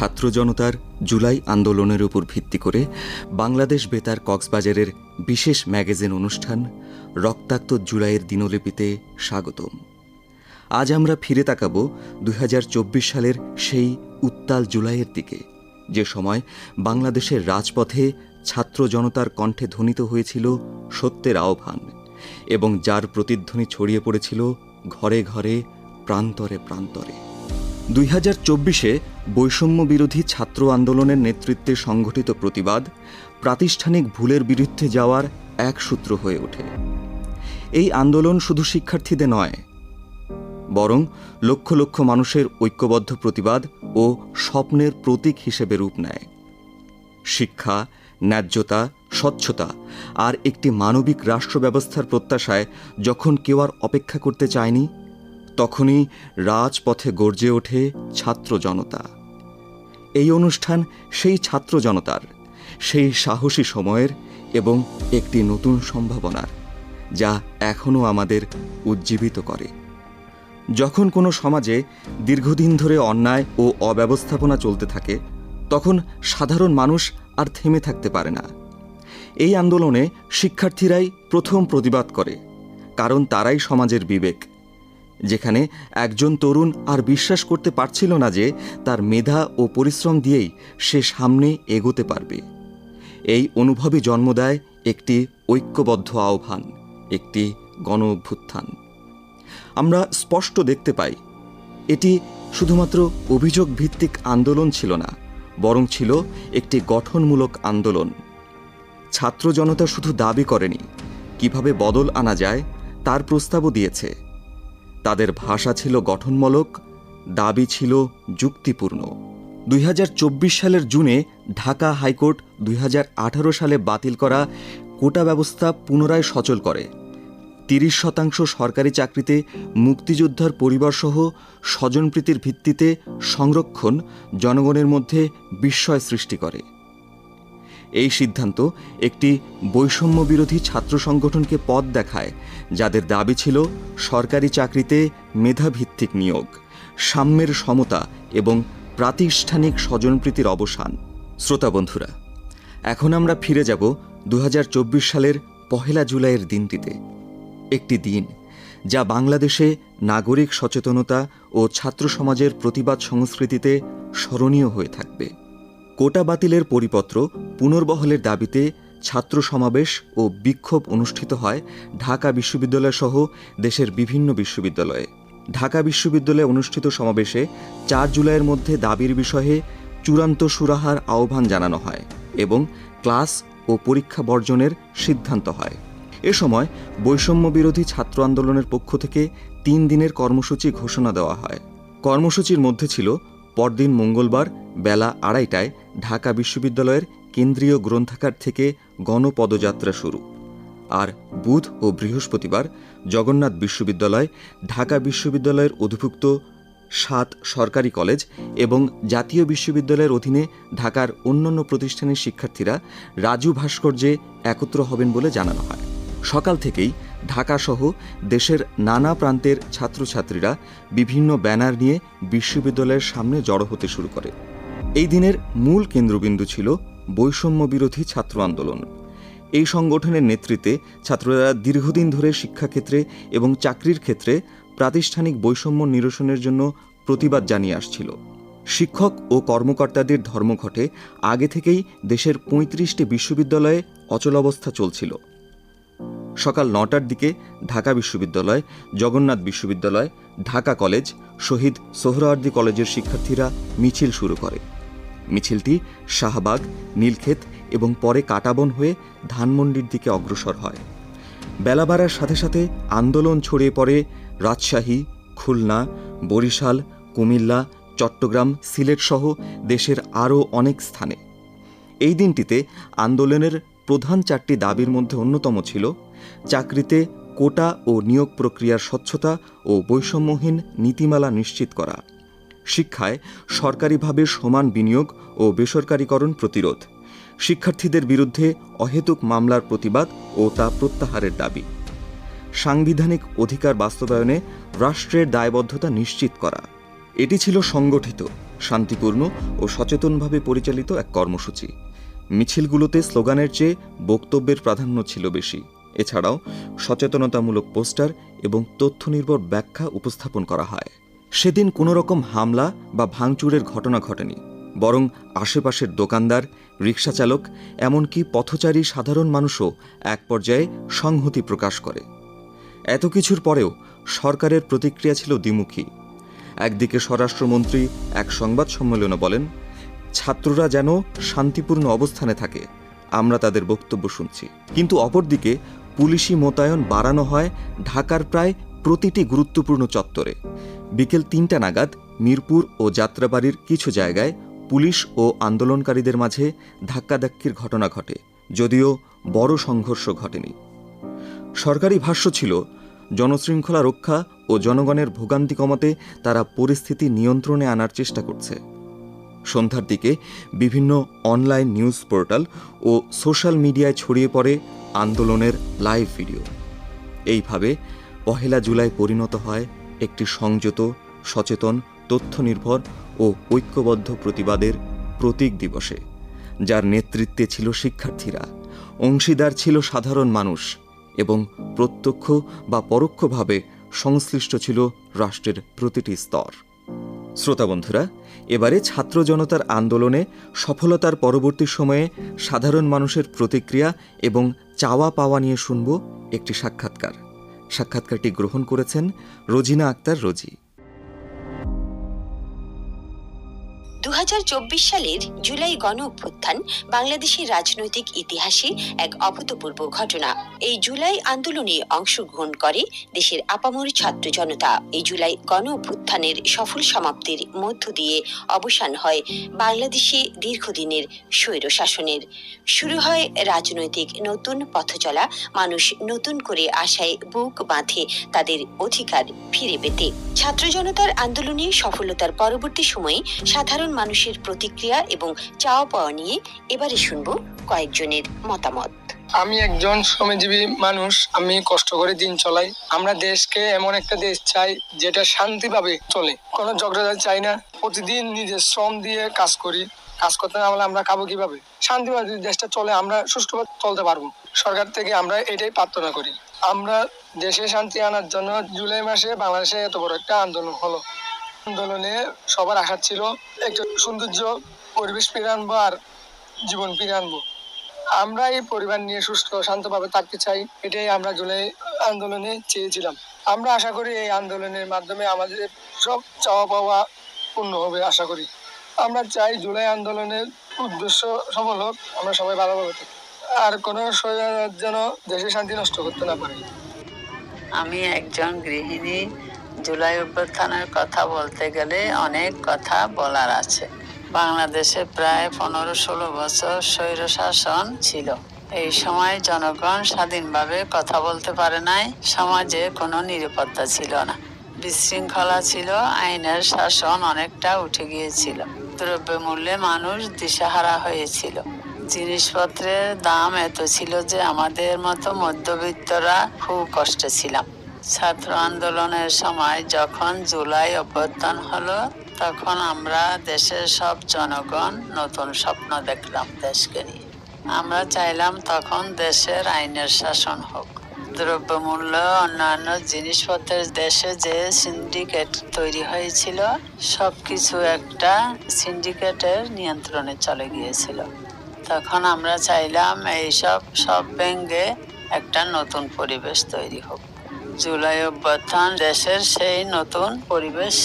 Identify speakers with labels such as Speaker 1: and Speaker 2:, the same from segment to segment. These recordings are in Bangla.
Speaker 1: ছাত্র জনতার জুলাই আন্দোলনের উপর ভিত্তি করে বাংলাদেশ বেতার কক্সবাজারের বিশেষ ম্যাগাজিন অনুষ্ঠান রক্তাক্ত জুলাইয়ের দিনলিপিতে স্বাগতম। আজ আমরা ফিরে তাকাব দু হাজার চব্বিশ সালের সেই উত্তাল জুলাইয়ের দিকে, যে সময় বাংলাদেশের রাজপথে ছাত্র জনতার কণ্ঠে ধ্বনিত হয়েছিল সত্যের আহ্বান এবং যার প্রতিধ্বনি ছড়িয়ে পড়েছিল ঘরে ঘরে প্রান্তরে প্রান্তরে। দুই হাজার চব্বিশে বৈষম্য বিরোধী ছাত্র আন্দোলনের নেতৃত্বে সংগঠিত প্রতিবাদ প্রাতিষ্ঠানিক ভুলের বিরুদ্ধে যাওয়ার এক সূত্র হয়ে ওঠে। এই আন্দোলন শুধু শিক্ষার্থীদের নয়, বরং লক্ষ লক্ষ মানুষের ঐক্যবদ্ধ প্রতিবাদ ও স্বপ্নের প্রতীক হিসেবে রূপ নেয়। শিক্ষা, ন্যায্যতা, স্বচ্ছতা আর একটি মানবিক রাষ্ট্র ব্যবস্থার প্রত্যাশায় যখন কেউ আর অপেক্ষা করতে চায়নি তখনই রাজপথে গর্জে ওঠে ছাত্র জনতা এই অনুষ্ঠান সেই ছাত্র জনতার সেই সাহসী সময়ের এবং একটি নতুন সম্ভাবনার, যা এখনও আমাদের উজ্জীবিত করে। যখন কোনো সমাজে দীর্ঘদিন ধরে অন্যায় ও অব্যবস্থাপনা চলতে থাকে, তখন সাধারণ মানুষ আর থেমে থাকতে পারে না। এই আন্দোলনে শিক্ষার্থীরাই প্রথম প্রতিবাদ করে, কারণ তারাই সমাজের বিবেক। যেখানে একজন তরুণ আর বিশ্বাস করতে পারছিল না যে তার মেধা ও পরিশ্রম দিয়েই সে সামনে এগোতে পারবে। এই অনুভবই জন্ম দেয় একটি ঐক্যবদ্ধ আহ্বান, একটি গণ অভ্যুত্থান আমরা স্পষ্ট দেখতে পাই, এটি শুধুমাত্র অভিযোগ ভিত্তিক আন্দোলন ছিল না, বরং ছিল একটি গঠনমূলক আন্দোলন। ছাত্র জনতা শুধু দাবি করেনি, কীভাবে বদল আনা যায় তার প্রস্তাবও দিয়েছে। তাদের ভাষা ছিল গঠনমূলক, দাবি ছিল যুক্তিপূর্ণ। দুই হাজার চব্বিশ সালের জুনে ঢাকা হাইকোর্ট দুই হাজার আঠারো সালে বাতিল করা কোটা ব্যবস্থা পুনরায় সচল করে। তিরিশ শতাংশ সরকারি চাকরিতে মুক্তিযোদ্ধার পরিবারসহ স্বজনপ্রীতির ভিত্তিতে সংরক্ষণ জনগণের মধ্যে বিস্ময় সৃষ্টি করে। এই সিদ্ধান্ত একটি বৈষম্য বিরোধী ছাত্র সংগঠনকে পথ দেখায়, যাদের দাবি ছিল সরকারি চাকরিতে মেধাভিত্তিক নিয়োগ, সাম্যের সমতা এবং প্রাতিষ্ঠানিক স্বজনপ্রীতির অবসান। শ্রোতা বন্ধুরা, এখন আমরা ফিরে যাব দু হাজার চব্বিশ সালের পহেলা জুলাইয়ের দিনটিতে। একটি দিন যা বাংলাদেশে নাগরিক সচেতনতা ও ছাত্র সমাজের প্রতিবাদ সংস্কৃতিতে স্মরণীয় হয়ে থাকবে। কোটা বাতিলের পরিপত্র পুনর্বহলের দাবিতে ছাত্র সমাবেশ ও বিক্ষোভ অনুষ্ঠিত হয় ঢাকা বিশ্ববিদ্যালয় সহ দেশের বিভিন্ন বিশ্ববিদ্যালয়ে। ঢাকা বিশ্ববিদ্যালয়ে অনুষ্ঠিত সমাবেশে চার জুলাইয়ের মধ্যে দাবির বিষয়ে চূড়ান্ত সুরাহার আহ্বান জানানো হয় এবং ক্লাস ও পরীক্ষা বর্জনের সিদ্ধান্ত হয়। এ সময় বৈষম্য বিরোধী ছাত্র আন্দোলনের পক্ষ থেকে তিন দিনের কর্মসূচি ঘোষণা দেওয়া হয়। কর্মসূচির মধ্যে ছিল পরদিন মঙ্গলবার বেলা আড়াইটায় ঢাকা বিশ্ববিদ্যালয়ের কেন্দ্রীয় গ্রন্থাগার থেকে গণপদযাত্রা শুরু। আর বুধ ও বৃহস্পতিবার জগন্নাথ বিশ্ববিদ্যালয়, ঢাকা বিশ্ববিদ্যালয়ের অধিভুক্ত সাত সরকারি কলেজ এবং জাতীয় বিশ্ববিদ্যালয়ের অধীনে ঢাকার অন্যান্য প্রতিষ্ঠানের শিক্ষার্থীরা রাজু ভাস্কর্যে একত্র হবেন বলে জানানো হয়। সকাল থেকেই ঢাকাসহ দেশের নানা প্রান্তের ছাত্রছাত্রীরা বিভিন্ন ব্যানার নিয়ে বিশ্ববিদ্যালয়ের সামনে জড়ো হতে শুরু করে। এই দিনের মূল কেন্দ্রবিন্দু ছিল বৈষম্য বিরোধী ছাত্র আন্দোলন। এই সংগঠনের নেতৃত্বে ছাত্ররা দীর্ঘদিন ধরে শিক্ষাক্ষেত্রে এবং চাকরির ক্ষেত্রে প্রাতিষ্ঠানিক বৈষম্য নিরসনের জন্য প্রতিবাদ জানিয়ে আসছিল। শিক্ষক ও কর্মকর্তাদের ধর্মঘটে আগে থেকেই দেশের পঁয়ত্রিশটি বিশ্ববিদ্যালয়ে অচলাবস্থা চলছিল। সকাল নটার দিকে ঢাকা বিশ্ববিদ্যালয়, জগন্নাথ বিশ্ববিদ্যালয়, ঢাকা কলেজ, শহীদ সোহরাওয়ার্দী কলেজের শিক্ষার্থীরা মিছিল শুরু করে। মিছিলটি শাহবাগ, নীলক্ষেত এবং পরে কাটাবন হয়ে ধানমন্ডির দিকে অগ্রসর হয়। বেলা বাড়ার সাথে সাথে আন্দোলন ছড়িয়ে পড়ে রাজশাহী, খুলনা, বরিশাল, কুমিল্লা, চট্টগ্রাম, সিলেট সহ দেশের আরও অনেক স্থানে। এই দিনটিতে আন্দোলনের প্রধান চারটি দাবির মধ্যে অন্যতম ছিল চাকরিতে কোটা ও নিয়োগ প্রক্রিয়ার স্বচ্ছতা ও বৈষম্যহীন নীতিমালা নিশ্চিত করা। শিক্ষায় সরকারিভাবে সমান বিনিয়োগ ও বেসরকারীকরণ প্রতিরোধ। শিক্ষার্থীদের বিরুদ্ধে অহেতুক মামলার প্রতিবাদ ও তা প্রত্যাহারের দাবি। সাংবিধানিক অধিকার বাস্তবায়নে রাষ্ট্রের দায়বদ্ধতা নিশ্চিত করা। এটি ছিল সংগঠিত, শান্তিপূর্ণ ও সচেতনভাবে পরিচালিত এক কর্মসূচি। মিছিলগুলোতে স্লোগানের চেয়ে বক্তব্যের প্রাধান্য ছিল বেশি। এছাড়াও সচেতনতামূলক পোস্টার এবং তথ্য নির্ভর ব্যাখ্যা উপস্থাপন করা হয়। সেদিন কোনো রকম হামলা বা ভাঙচুরের ঘটনা ঘটেনি, বরং আশেপাশের দোকানদার রিক্সা চালক এমনকি পথচারী সাধারণ মানুষও এক পর্যায়ে সংহতি প্রকাশ করে। এত কিছুর পরেও সরকারের প্রতিক্রিয়া ছিল দ্বিমুখী। একদিকে স্বরাষ্ট্রমন্ত্রী এক সংবাদ সম্মেলনে বলেন, ছাত্ররা যেন শান্তিপূর্ণ অবস্থানে থাকে, আমরা তাদের বক্তব্য শুনছি। কিন্তু অপরদিকে পুলিশি মোতায়েন বাড়ানো হয় ঢাকার প্রায় প্রতিটি গুরুত্বপূর্ণ চত্বরে। বিকেল তিনটা নাগাদ মিরপুর ও যাত্রাবাড়ির কিছু জায়গায় পুলিশ ও আন্দোলনকারীদের মাঝে ধাক্কাধাক্কির ঘটনা ঘটে, যদিও বড় সংঘর্ষ ঘটেনি। সরকারি ভাষ্য ছিল, জনশৃঙ্খলা রক্ষা ও জনগণের ভোগান্তি কমাতে তারা পরিস্থিতি নিয়ন্ত্রণে আনার চেষ্টা করছে। সন্ধ্যার দিকে বিভিন্ন অনলাইন নিউজ পোর্টাল ও সোশ্যাল মিডিয়ায় ছড়িয়ে পড়ে আন্দোলনের লাইভ ভিডিও। এইভাবে পহেলা জুলাই পরিণত হয় একটি সংযত, সচেতন, তথ্যনির্ভর ও ঐক্যবদ্ধ প্রতিবাদের প্রতীক দিবসে, যার নেতৃত্বে ছিল শিক্ষার্থীরা। অংশীদার ছিল সাধারণ মানুষ এবং প্রত্যক্ষ বা পরোক্ষভাবে সংশ্লিষ্ট ছিল রাষ্ট্রের প্রতিটি স্তর। শ্রোতা বন্ধুরা এবারে ছাত্র জনতার আন্দোলনে সফলতার পরবর্তী সময়ে সাধারণ মানুষের প্রতিক্রিয়া এবং চাওয়া পাওয়া নিয়ে শুনব একটি সাক্ষাৎকার। সাক্ষাৎকারটি গ্রহণ করেছেন রোজিনা আক্তার রোজি।
Speaker 2: সালের জুলাই গণ অভ্যুত্থান বাংলাদেশের রাজনৈতিক ইতিহাসে এক অভূতপূর্ব ঘটনা। এই জুলাই আন্দোলনে অংশগ্রহণ করে দেশের আপামর ছাত্র জনতা। এই জুলাই গণ অভ্যুত্থানের সফল সমাপ্তির মধ্য দিয়ে অবসান হয় বাংলাদেশে দীর্ঘদিনের স্বৈর শাসনের। শুরু হয় রাজনৈতিক নতুন পথচলা মানুষ নতুন করে আশায় বুক বাঁধে তাদের অধিকার ফিরে পেতে। ছাত্র জনতার আন্দোলনে সফলতার পরবর্তী সময়ে সাধারণ মানুষের প্রতিক্রিয়া এবং চাওয়া পাওয়া নিয়ে এবারে শুনব কয়েকজনের মতামত।
Speaker 3: আমি একজন শ্রমজীবী মানুষ, আমি কষ্ট করে দিন চলাই। আমরা দেশকে এমন একটা দেশ চাই যেটা শান্তিভাবে চলে। কোনো ঝগড়া চাই না। প্রতিদিন নিজের শ্রম দিয়ে কাজ করি। কাজ করতে না হলে আমরা খাব কীভাবে? শান্তিভাবে দেশটা চলে, আমরা সুষ্ঠুভাবে চলতে পারব। সরকার থেকে আমরা এটাই প্রার্থনা করি। আমরা দেশে শান্তি আনার জন্য জুলাই মাসে বাংলাদেশে এত বড় একটা আন্দোলন হলো। আন্দোলনে সবার আশা ছিল একটা সৌন্দর্য পরিবেশ ফিরে আনব আর জীবন ফিরে আনব। আমরা এই পরিবার নিয়ে সুস্থ, শান্তভাবে থাকতে চাই, এটাই আমরা জুলাই আন্দোলনে চেয়েছিলাম। আমরা আশা করি এই আন্দোলনের মাধ্যমে আমাদের সব চাওয়া পাওয়া পূর্ণ হবে, আশা করি। আমরা চাই জুলাই আন্দোলনের উদ্দেশ্য সফল হোক, আমরা সবাই ভালোভাবে থাকি। আর কোনো যেন দেশের শান্তি নষ্ট করতে না পারে।
Speaker 4: আমি একজন গৃহিণী জুলাই অভ্যুত্থানের কথা বলতে গেলে অনেক কথা বলার আছে। বাংলাদেশে প্রায় পনেরো ষোলো বছর স্বৈর শাসন ছিল। এই সময় জনগণ স্বাধীনভাবে কথা বলতে পারে নাই, সমাজে কোনো নিরাপত্তা ছিল না। বিশৃঙ্খলা ছিল, আইনের শাসন অনেকটা উঠে গিয়েছিল। দ্রব্যমূল্যে মানুষ দিশাহারা হয়েছিল। জিনিসপত্রের দাম এত ছিল যে আমাদের মতো মধ্যবিত্তরা খুব কষ্টে ছিলাম। ছাত্র আন্দোলনের সময় যখন জুলাই অভ্যর্থন হলো, তখন আমরা দেশের সব জনগণ নতুন স্বপ্ন দেখলাম দেশকে নিয়ে। আমরা চাইলাম তখন দেশের আইনের শাসন হোক। দ্রব্যমূল্য, অন্যান্য জিনিসপত্রের দেশে যে সিন্ডিকেট তৈরি হয়েছিল, সবকিছু একটা সিন্ডিকেটের নিয়ন্ত্রণে চলে গিয়েছিল। তখন আমরা চাইলাম এইসব সব ব্যাঙ্গে একটা নতুন পরিবেশ তৈরি হোক। জুলাই অভ্যুত্থান দেশের সেই নতুন পরিবেশ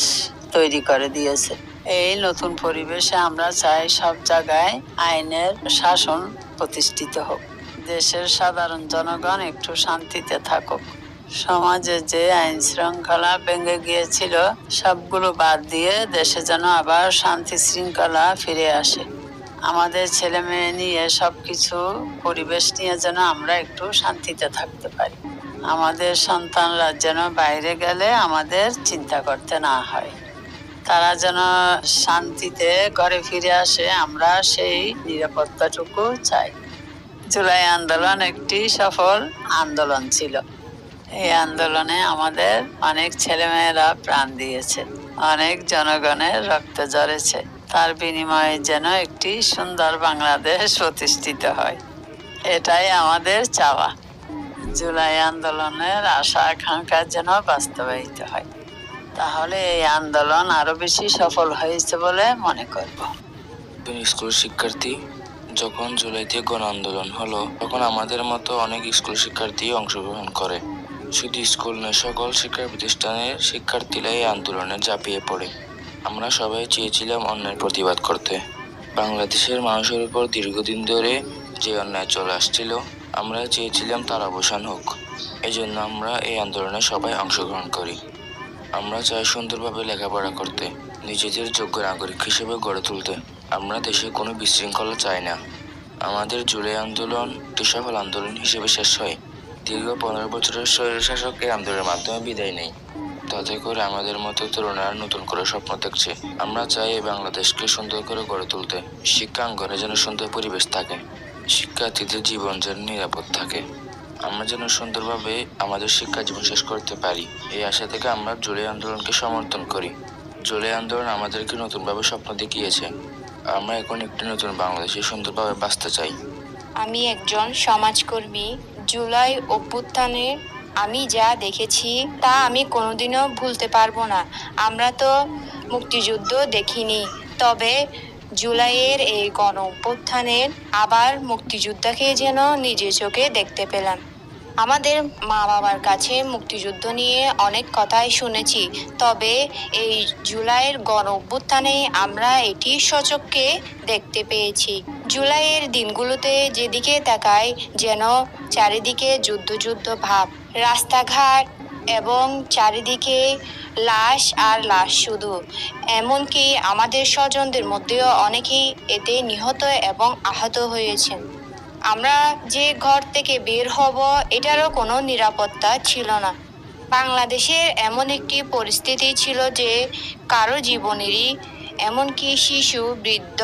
Speaker 4: তৈরি করে দিয়েছে। এই নতুন পরিবেশে আমরা চাই সব জায়গায় আইনের শাসন প্রতিষ্ঠিত হোক। দেশের সাধারণ জনগণ একটু শান্তিতে থাকুক। সমাজে যে আইন শৃঙ্খলা ভেঙে গিয়েছিল, সবগুলো বাদ দিয়ে দেশে যেন আবার শান্তি শৃঙ্খলা ফিরে আসে। আমাদের ছেলে মেয়ে নিয়ে সবকিছু পরিবেশ নিয়ে যেন আমরা একটু শান্তিতে থাকতে পারি। আমাদের সন্তানরা যেন বাইরে গেলে আমাদের চিন্তা করতে না হয়। তারা যেন শান্তিতে ঘরে ফিরে আসে, আমরা সেই নিরাপত্তাটুকু চাই। জুলাই আন্দোলন একটি সফল আন্দোলন ছিল। এই আন্দোলনে আমাদের অনেক ছেলেমেয়েরা প্রাণ দিয়েছে, অনেক জনগণের রক্ত ঝরেছে। তার বিনিময়ে যেন একটি সুন্দর বাংলাদেশ প্রতিষ্ঠিত হয়। এটাই আমাদের চাওয়া। জুলাই আন্দোলনের আশা আকাঙ্ক্ষা যেন বাস্তবায়িত হয়। তাহলে এই আন্দোলন আরও বেশি সফল হয়েছে বলে মনে করব।
Speaker 5: স্কুল শিক্ষার্থী যখন জুলাইতে গণ আন্দোলন হলো, তখন আমাদের মতো অনেক স্কুল শিক্ষার্থী অংশগ্রহণ করে। শুধু স্কুল নয়, সকল শিক্ষা প্রতিষ্ঠানের শিক্ষার্থীরা এই আন্দোলনে ঝাঁপিয়ে পড়ে। আমরা সবাই চেয়েছিলাম অন্যায়ের প্রতিবাদ করতে। বাংলাদেশের মানুষের উপর দীর্ঘদিন ধরে যে অন্যায় চলে আসছিল আমরা চেয়েছিলাম তার অবসান হোক। এই জন্য আমরা এই আন্দোলনে সবাই অংশগ্রহণ করি। আমরা চাই সুন্দরভাবে লেখাপড়া করতে, নিজেদের যোগ্য নাগরিক হিসেবে গড়ে তুলতে। আমরা দেশে কোনো বিশৃঙ্খলা চাই না। আমাদের জুলাই আন্দোলন সফল আন্দোলন হিসেবে শেষ হয়। দীর্ঘ পনেরো বছরের স্বৈরশাসক এই আন্দোলনের মাধ্যমে বিদায় নেই। তাতে করে আমাদের মতো তরুণরা নতুন করে স্বপ্ন দেখছে। আমরা চাই বাংলাদেশকে সুন্দর করে গড়ে তুলতে। শিক্ষাঙ্গনে যেন সুন্দর পরিবেশ থাকে। শিক্ষার্থীদের জীবন যেন নিরাপদ থাকে। আমরা যেন সুন্দরভাবে আমাদের শিক্ষা জীবন শেষ করতে পারি। এই আশা থেকে আমরা জুলাই আন্দোলনকে সমর্থন করি। জুলাই আন্দোলন আমাদেরকে নতুনভাবে স্বপ্ন দেখিয়েছে। আমরা এখন একটি নতুন বাংলাদেশে সুন্দরভাবে বাঁচতে চাই।
Speaker 6: আমি একজন সমাজকর্মী। জুলাই অভ্যুত্থানে আমি যা দেখেছি, তা আমি কোনোদিনও ভুলতে পারব না। আমরা তো মুক্তিযুদ্ধ দেখিনি। তবে জুলাইয়ের এই গণ অভ্যুত্থানের আবার মুক্তিযোদ্ধাকে যেন নিজের চোখে দেখতে পেলাম। আমাদের মা বাবার কাছে মুক্তিযুদ্ধ নিয়ে অনেক কথাই শুনেছি, তবে এই জুলাইয়ের গণ অভ্যুত্থানে আমরা এটি সচক্ষে দেখতে পেয়েছি। জুলাইয়ের দিনগুলোতে যেদিকে তাকাই যেন চারিদিকে যুদ্ধ যুদ্ধ ভাব, রাস্তাঘাট এবং চারিদিকে লাশ আর লাশ শুধু। এমনকি আমাদের স্বজনদের মধ্যেও অনেকেই এতে নিহত এবং আহত হয়েছেন আমরা যে ঘর থেকে বের হব, এটারও কোনো নিরাপত্তা ছিল না। বাংলাদেশের এমন একটি পরিস্থিতি ছিল যে কারও জীবনেরই, এমনকি শিশু, বৃদ্ধ,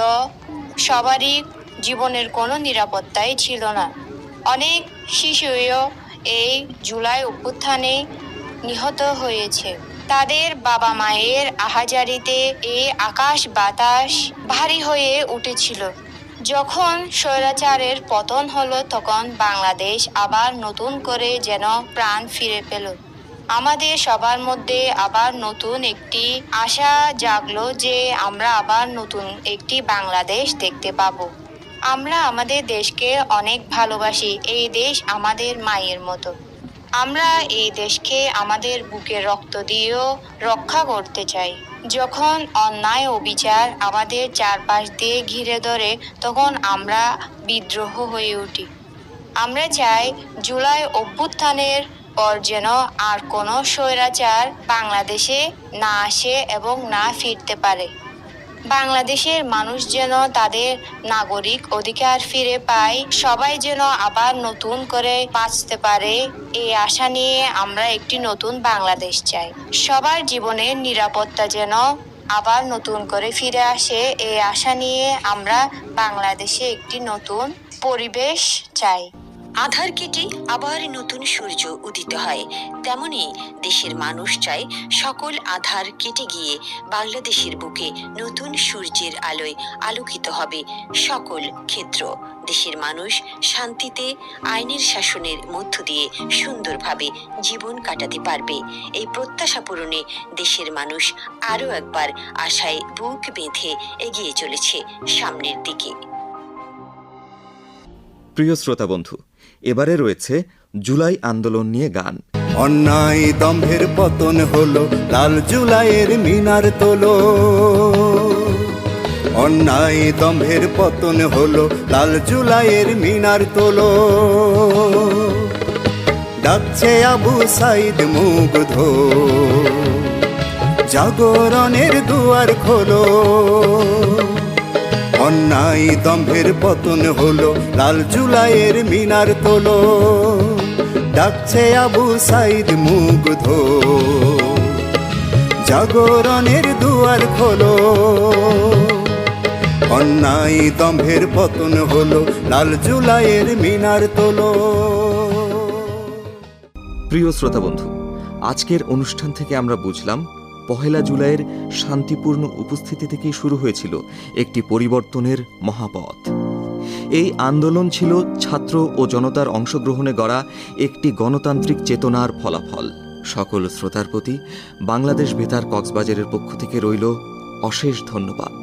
Speaker 6: সবারই জীবনের কোনো নিরাপত্তাই ছিল না। অনেক শিশুও এই জুলাই অভ্যুত্থানে নিহত হয়েছে। তাদের বাবা মায়ের আহাজারিতে এ আকাশ বাতাস ভারী হয়ে উঠেছিল। যখন স্বৈরাচারের পতন হলো, তখন বাংলাদেশ আবার নতুন করে যেন প্রাণ ফিরে পেল। আমাদের সবার মধ্যে আবার নতুন একটি আশা জাগলো যে আমরা আবার নতুন একটি বাংলাদেশ দেখতে পাবো। আমরা আমাদের দেশকে অনেক ভালোবাসি, এই দেশ আমাদের মায়ের মতো। আমরা এই দেশকে আমাদের বুকে রক্ত দিয়েও রক্ষা করতে চাই। যখন অন্যায় ও বিচার আমাদের চারপাশ দিয়ে ঘিরে ধরে, তখন আমরা বিদ্রোহ হয়ে উঠি। আমরা চাই জুলাই অভ্যুত্থানের পর যেন আর কোনো স্বৈরাচার বাংলাদেশে না আসে এবং না ফিরতে পারে। বাংলাদেশের মানুষ যেন তাদের নাগরিক অধিকার ফিরে পায়, সবাই যেন আবার নতুন করে বাঁচতে পারে, এই আশা নিয়ে আমরা একটি নতুন বাংলাদেশ চাই। সবার জীবনের নিরাপত্তা যেন আবার নতুন করে ফিরে আসে, এই আশা নিয়ে আমরা বাংলাদেশে একটি নতুন পরিবেশ চাই।
Speaker 2: আধার কেটে আবার নতুন সূর্য উদিত হয়। তেমনি দেশের মানুষ চায় সকল আধার কেটে গিয়ে বাংলাদেশের বুকে নতুন সূর্যের আলোয় আলোকিত হবে সকল ক্ষেত্র। দেশের মানুষ শান্তিতে আইনের শাসনের মধ্য দিয়ে সুন্দরভাবে জীবন কাটাতে পারবে। এই প্রত্যাশা পূরণে দেশের মানুষ আরও একবার আশায় বুক বেঁধে এগিয়ে চলেছে সামনের দিকে।
Speaker 1: প্রিয় শ্রোতা বন্ধু এবারে রয়েছে জুলাই আন্দোলন নিয়ে গান।
Speaker 7: অন্যায় দম্ভের পতন হলো, লাল জুলাইয়ের মিনার তোলো। অন্যায় দম্ভের পতন হলো, লাল জুলাইয়ের মিনার তোলো। ডাকছে আবু সাইদ মুগ্ধ জাগরণের দুয়ার খোলো। অন্যায় দম্ভের পতন হলো, লাল জুলাইয়ের মিনার তোলো। ডাকছে আবু সাইদ মুগ্ধ জাগরণের দুয়ার খোলো। অন্যায় দম্ভের পতন হলো, লাল জুলাইয়ের মিনার তোলো।
Speaker 1: প্রিয় শ্রোতা বন্ধু, আজকের অনুষ্ঠান থেকে আমরা বুঝলাম পহেলা জুলাইয়ের শান্তিপূর্ণ উপস্থিতি থেকেই শুরু হয়েছিল একটি পরিবর্তনের মহাপথ। এই আন্দোলন ছিল ছাত্র ও জনতার অংশগ্রহণে গড়া একটি গণতান্ত্রিক চেতনার ফলাফল। সকল শ্রোতার প্রতি বাংলাদেশ বেতার কক্সবাজারের পক্ষ থেকে রইল অশেষ ধন্যবাদ।